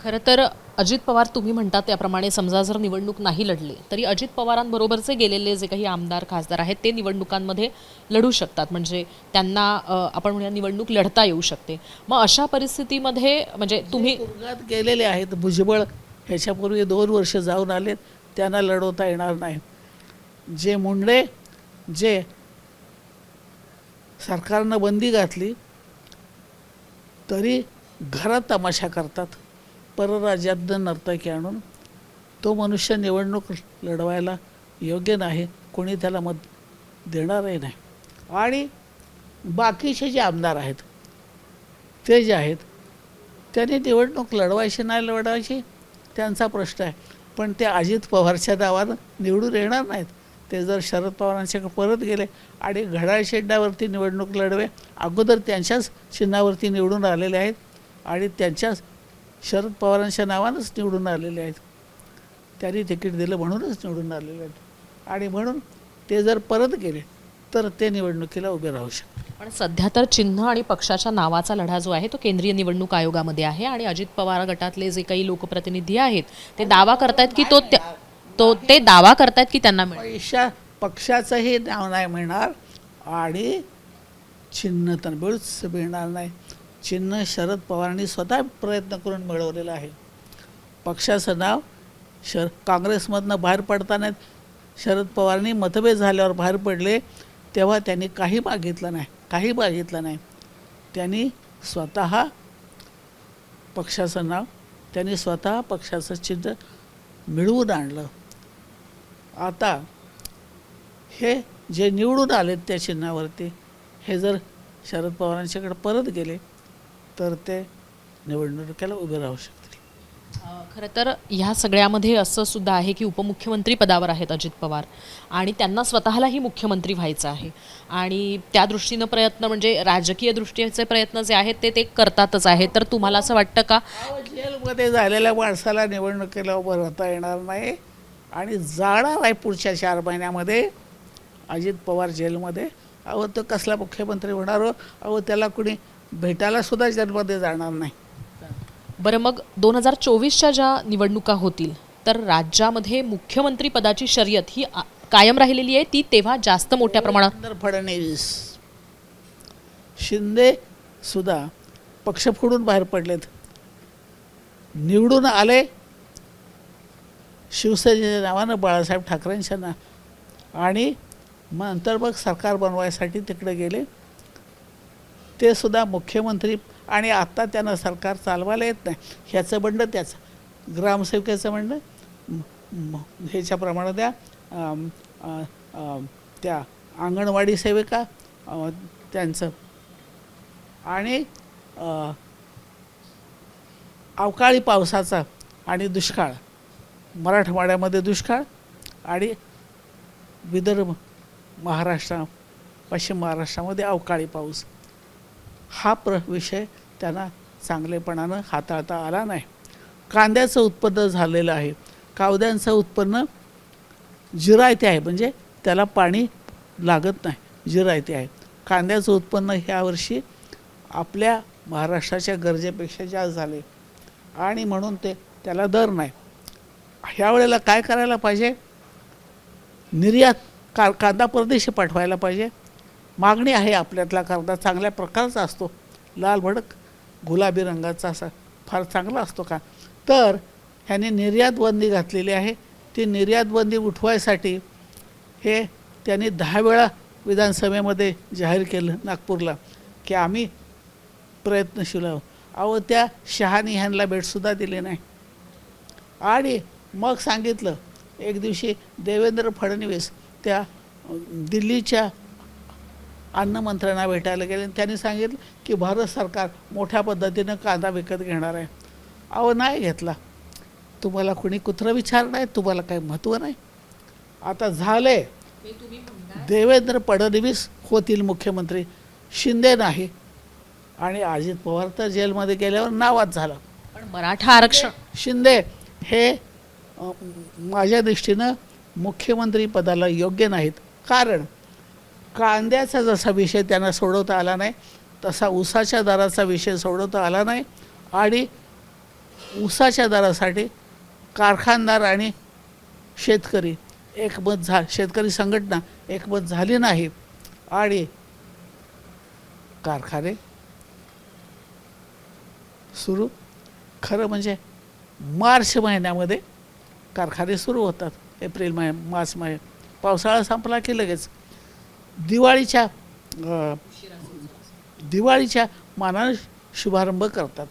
खरं तर अजित पवार तुम्ही म्हणता त्याप्रमाणे समजा जर निवडणूक नाही लढली तरी अजित पवारांबरोबरचे गेलेले जे काही आमदार खासदार आहेत ते निवडणुकांमध्ये लढू शकतात. म्हणजे त्यांना आपण म्हणूया निवडणूक लढता येऊ शकते. मग अशा परिस्थितीमध्ये म्हणजे तुम्ही गेलेले आहेत भुजबळ ह्याच्यापूर्वी दोन वर्ष जाऊन आलेत त्यांना लढवता येणार नाही. जे मुंडे जे सरकारनं बंदी घातली तरी घरात तमाशा करतात. परराज्यातनं नर्तकी आणून तो मनुष्य निवडणूक लढवायला योग्य नाही कोणी त्याला मत देणारही नाही. आणि बाकीचे जे आमदार आहेत ते जे आहेत त्यांनी निवडणूक लढवायची नाही लढवायची त्यांचा प्रश्न आहे. पण ते अजित पवारच्या नावानं निवडून येणार नाहीत. ते जर शरद पवारांच्याकडे परत गेले आणि घड्याळ शेड्डावरती निवडणूक लढवे अगोदर त्यांच्याच चिन्हावरती निवडून आलेले आहेत आणि त्यांच्याच शरद पवारांच्या नावानंच निवडून आलेले आहेत. त्यांनी तिकीट दिलं म्हणूनच निवडून आलेले आहेत. आणि म्हणून ते जर परत गेले तर ते निवडणुकीला उभे राहू शकतात पण सध्या तर चिन्ह आणि पक्षाच्या नावाचा लढा जो आहे तो केंद्रीय निवडणूक आयोगामध्ये आहे आणि अजित पवार गटातले जे काही लोकप्रतिनिधी आहेत ते दावा करतायत की तो त्या- तो ते दावा करतायत की त्यांना मिळेल? पैशा पक्षाचंही नाव नाही मिळणार आणि चिन्ह तर मिळूच मिळणार नाही. चिन्ह शरद पवारांनी स्वतः प्रयत्न करून मिळवलेलं आहे. पक्षाचं नाव शर काँग्रेसमधनं बाहेर पडताना शरद पवारांनी मतभेद झाल्यावर बाहेर पडले तेव्हा त्यांनी काही मागितलं नाही काही मागितलं नाही. त्यांनी स्वतः पक्षाचं नाव त्यांनी स्वतः पक्षाचं चिन्ह मिळवून आणलं. आता हे जे निवडून आलेत त्या चिन्हावरती हे जर शरद पवारांच्याकडे परत गेले तर ते निवडणुकीला उभे राहू शकतील. खरं तर ह्या सगळ्यामध्ये असं सुद्धा आहे की उपमुख्यमंत्री पदावर आहेत अजित पवार आणि त्यांना स्वतःलाही मुख्यमंत्री व्हायचं आहे. आणि त्या दृष्टीनं प्रयत्न म्हणजे राजकीय दृष्टीचे प्रयत्न जे आहेत ते ते करतातच आहेत तर तुम्हाला असं वाटतं का? जेलमध्ये झालेल्या माणसाला निवडणुकीला उभं राहता येणार नाही. आणि जाणार आहे पुढच्या चार महिन्यामध्ये अजित पवार जेलमध्ये. अहो तो कसला मुख्यमंत्री होणार हो? अहो त्याला कुणी भेटायला सुद्धा जेलमध्ये जाणार नाही. बरं मग दोन हजार चोवीसच्या ज्या निवडणुका होतील तर राज्यामध्ये मुख्यमंत्री पदाची शर्यत ही आ- कायम राहिलेली आहे ती तेव्हा जास्त मोठ्या प्रमाणात? देवेंद्र फडणवीस शिंदे सुद्धा पक्ष फोडून बाहेर पडलेत. निवडून आले शिवसेनेच्या नावानं बाळासाहेब ठाकरेंच्या ना आणि मग नंतर मग सरकार बनवायसाठी तिकडे गेले. ते सुद्धा मुख्यमंत्री आणि आत्ता त्यांना सरकार चालवायला येत नाही. ह्याचं म्हणणं त्याचं. ग्रामसेवकेचं म्हणणं म- ह्याच्याप्रमाणे द्या. त्या अंगणवाडी सेविका त्यांचं. आणि अवकाळी पावसाचा आणि दुष्काळ. मराठवाड्यामध्ये दुष्काळ आणि विदर्भ महाराष्ट्र पश्चिम महाराष्ट्रामध्ये अवकाळी पाऊस. हा प्र विषय त्यांना चांगलेपणानं हाताळता आला नाही. कांद्याचं उत्पन्न झालेलं आहे. कावद्यांचं उत्पन्न जिरायते आहे. म्हणजे त्याला पाणी लागत नाही. जिरायते आहे. कांद्याचं उत्पन्न ह्या वर्षी आपल्या महाराष्ट्राच्या गरजेपेक्षा जास्त झाले. आणि म्हणून ते त्याला दर नाही. ह्या वेळेला काय करायला पाहिजे? निर्यात का कांदा परदेशी पाठवायला पाहिजे? मागणी आहे आपल्यातला कागदा चांगल्या प्रकारचा असतो. लाल भडक गुलाबी रंगाचा असा फार चांगला असतो का? तर ह्याने निर्यात बंदी घातलेली आहे. ती निर्यात बंदी उठवायसाठी हे त्यांनी दहा वेळा विधानसभेमध्ये जाहीर केलं नागपूरला की आम्ही प्रयत्नशील आहोत. अहो त्या शहानी ह्यांना भेटसुद्धा दिली नाही. आणि मग सांगितलं एक दिवशी देवेंद्र फडणवीस त्या दिल्लीच्या अन्न मंत्र्यांना भेटायला गेले. आणि त्यांनी सांगितलं की भारत सरकार मोठ्या पद्धतीनं कांदा विकत घेणार आहे. अहो नाही घेतला. तुम्हाला कोणी कुत्रं विचार नाही तुम्हाला काही महत्त्व नाही. आता झाले. देवेंद्र फडणवीस होतील मुख्यमंत्री. शिंदे नाही. आणि अजित पवार तर जेलमध्ये गेल्यावर नावाच झालं. पण मराठा आरक्षण. शिंदे हे माझ्या दृष्टीनं मुख्यमंत्री पदाला योग्य नाहीत. कारण कांद्याचा जसा विषय त्यांना सोडवता आला नाही तसा ऊसाच्या दराचा विषय सोडवता आला नाही आणि ऊसाच्या दरासाठी कारखानदार आणि शेतकरी एकमत झा शेतकरी संघटना एकमत झाली नाही आणि कारखाने सुरू. खरं म्हणजे मार्च महिन्यामध्ये कारखाने सुरू होतात. एप्रिल महिन्या मार्च महिन्या पावसाळा संपला की लगेच दिवाळीच्या दिवाळीच्या मानाने शुभारंभ करतात.